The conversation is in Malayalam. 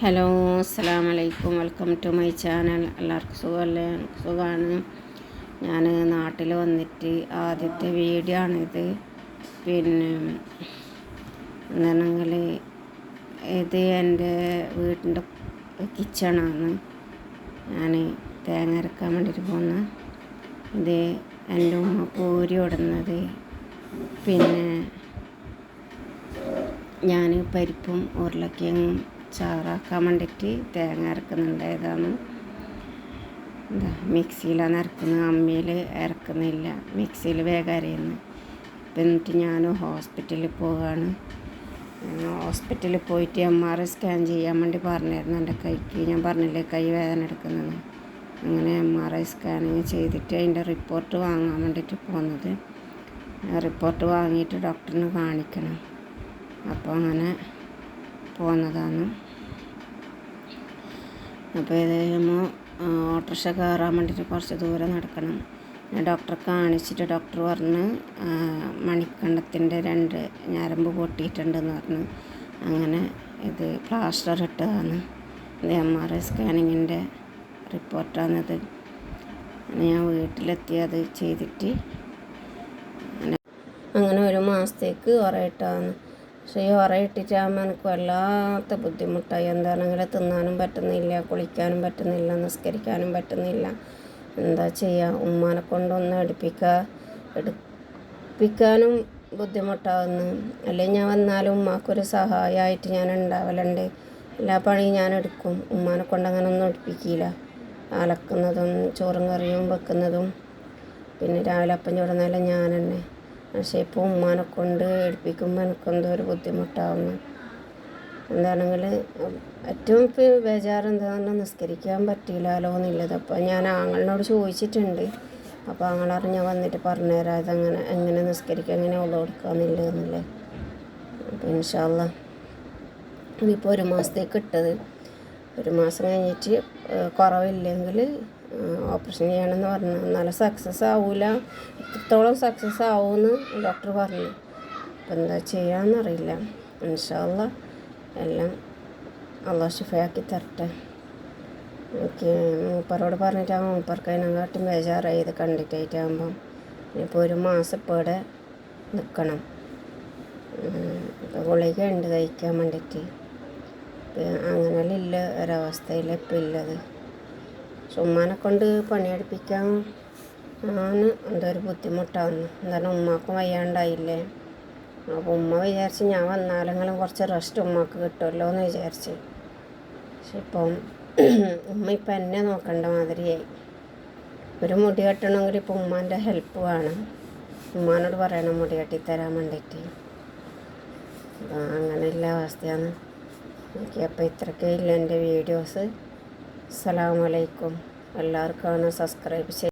ഹലോ അസ്സാം വലൈക്കും വെൽക്കം ടു മൈ ചാനൽ. എല്ലാവർക്കും സുഖമല്ലേ? സുഖമാണ്. ഞാൻ നാട്ടിൽ വന്നിട്ട് ആദ്യത്തെ വീഡിയോ ആണിത്. പിന്നെ എന്താണെങ്കിൽ ഇത് എന്റെ വീട്ടിന്റെ കിച്ചണാണ്. ഞാൻ തേങ്ങ അരക്കാൻ വേണ്ടിയിട്ട് പോകുന്ന ഇത് എന്റെ ഉമ്മ പൂരി ഇടുന്നത്. പിന്നെ ഞാൻ പരിപ്പും ഉരുളക്കിഴങ്ങും ചാറാക്കാൻ വേണ്ടിയിട്ട് തേങ്ങ അരക്കുന്നുണ്ട് ഏതാണ് എന്താ മിക്സിയിലാണ് അരക്കുന്നത് അമ്മിയിൽ ഇറക്കുന്നില്ല മിക്സിയിൽ വേഗം അരയുന്നു. എന്നിട്ട് ഞാൻ ഹോസ്പിറ്റലിൽ പോവുകയാണ് ഹോസ്പിറ്റലിൽ പോയിട്ട് എം ആർ ഐ സ്കാൻ ചെയ്യാൻ വേണ്ടി പറഞ്ഞായിരുന്നു എന്റെ കൈക്ക്. ഞാൻ പറഞ്ഞില്ലേ കൈ വേദന എടുക്കുന്നത് അങ്ങനെ എം ആർ ഐ സ്കാനിങ് ചെയ്തിട്ട് അതിന്റെ റിപ്പോർട്ട് വാങ്ങാൻ വേണ്ടിയിട്ട് പോകുന്നത് റിപ്പോർട്ട് വാങ്ങിയിട്ട് ഡോക്ടറിന് കാണിക്കണം. അപ്പോൾ അങ്ങനെ പോകുന്നതാണ് അപ്പോൾ ഇത് നമ്മൾ ഓട്ടോറിക്ഷ കയറാൻ വേണ്ടിയിട്ട് കുറച്ച് ദൂരം നടക്കണം. ഞാൻ ഡോക്ടറെ കാണിച്ചിട്ട് ഡോക്ടർ പറഞ്ഞ് മണിക്കണ്ടത്തിന്റെ രണ്ട് ഞരമ്പ് പൊട്ടിയിട്ടുണ്ടെന്ന് പറഞ്ഞു. അങ്ങനെ ഇത് പ്ലാസ്റ്റർ ഇട്ടതാണ്. ഇത് എം ആർ ഐ സ്കാനിങ്ങിന്റെ റിപ്പോർട്ടാണിത്. ഞാൻ വീട്ടിലെത്തി അത് ചെയ്തിട്ട്. അങ്ങനെ ഒരു മാസത്തേക്ക് ഉറയിട്ടാണ് പക്ഷേ ഈ ഉറയിട്ടിട്ടാകുമ്പോൾ എനിക്ക് വല്ലാത്ത ബുദ്ധിമുട്ടായി. എന്താണെങ്കിൽ തിന്നാനും പറ്റുന്നില്ല കുളിക്കാനും പറ്റുന്നില്ല നിസ്കരിക്കാനും പറ്റുന്നില്ല. എന്താ ചെയ്യുക ഉമ്മാനെ കൊണ്ടൊന്ന് എടുപ്പിക്കുക എടുപ്പിക്കാനും ബുദ്ധിമുട്ടാവുന്നു. അല്ലെങ്കിൽ ഞാൻ വന്നാലും ഉമ്മാക്കൊരു സഹായമായിട്ട് ഞാൻ ഉണ്ടാവലുണ്ട്. എല്ലാ പണിയും ഞാൻ എടുക്കും. ഉമ്മാനെ കൊണ്ട് അങ്ങനെ ഒന്നും എടുപ്പിക്കില്ല. അലക്കുന്നതും ചോറും കറിയും വെക്കുന്നതും. പിന്നെ രാവിലെ അപ്പം ചുടുന്നതെല്ലാം ഞാൻ തന്നെ. പക്ഷേ ഇപ്പോൾ ഉമ്മാനെ കൊണ്ട് എടുപ്പിക്കുമ്പോൾ എനിക്കെന്തോ ഒരു ബുദ്ധിമുട്ടാവുന്നു. എന്താണെങ്കിൽ ഏറ്റവും ബേജാറ് പറഞ്ഞാൽ നിസ്കരിക്കാൻ പറ്റിയില്ലല്ലോ എന്നുള്ളത് അപ്പോൾ ഞാൻ ആങ്ങളിനോട് ചോദിച്ചിട്ടുണ്ട്. അപ്പോൾ ആങ്ങളറിഞ്ഞ വന്നിട്ട് പറഞ്ഞുതരാം ഇതങ്ങനെ എങ്ങനെ നിസ്കരിക്കുക എങ്ങനെ ഉള്ള കൊടുക്കാന്നില്ല എന്നുള്ളത് അപ്പോൾ ഇൻഷാല്ല ഇതിപ്പോൾ ഒരു മാസത്തേക്ക് ഇട്ടത്. ഒരു മാസം കഴിഞ്ഞിട്ട് കുറവില്ലെങ്കിൽ ഓപ്പറേഷൻ ചെയ്യണമെന്ന് പറഞ്ഞു. എന്നാലും സക്സസ് ആവില്ല ഇത്രത്തോളം സക്സസ് ആവുമെന്ന് ഡോക്ടർ പറഞ്ഞു. അപ്പം എന്താ ചെയ്യാമെന്നറിയില്ല ഇൻഷാല്ല എല്ലാം അള്ളാഹ് ഷിഫയാക്കി തരട്ടെ. എനിക്ക് മൂപ്പറോട് പറഞ്ഞിട്ടാകുമ്പോൾ മൂപ്പർക്ക് അതിനെക്കാട്ടും ബേജാറായി ഇത് കണ്ടിട്ടായിട്ടാകുമ്പം. ഇപ്പോൾ ഒരു മാസം ഇപ്പോൾ ഇവിടെ നിൽക്കണം ഗുളിക ഉണ്ട് കഴിക്കാൻ വേണ്ടിയിട്ട്. അങ്ങനെയല്ല ഒരവസ്ഥയിൽ ഇപ്പം ഉള്ളത്. ചുമ്മാനെ കൊണ്ട് പണിയെടുപ്പിക്കാൻ ആണ് എന്തോ ഒരു ബുദ്ധിമുട്ടാവുന്നു. എന്തായാലും ഉമ്മാക്കും വയ്യാണ്ടായില്ലേ? അപ്പോൾ ഉമ്മ വിചാരിച്ച് ഞാൻ വന്നാലെങ്കിലും കുറച്ച് റെസ്റ്റ് ഉമ്മക്ക് കിട്ടുമല്ലോ എന്ന് വിചാരിച്ച്. പക്ഷെ ഇപ്പം ഉമ്മ ഇപ്പം എന്നെ നോക്കേണ്ട മാതിരിയായി. ഒരു മുടി കെട്ടണമെങ്കിൽ ഇപ്പം ഉമ്മാന്റെ ഹെൽപ്പ് വേണം. ഉമ്മാനോട് പറയണം മുടി കെട്ടിത്തരാൻ വേണ്ടിയിട്ട്. അങ്ങനെയുള്ള അവസ്ഥയാണ്. എനിക്ക് അപ്പോൾ ഇല്ല എന്റെ വീഡിയോസ്. അസലാമലൈക്കും എല്ലാവർക്കും സബ്സ്ക്രൈബ് ചെയ്ത്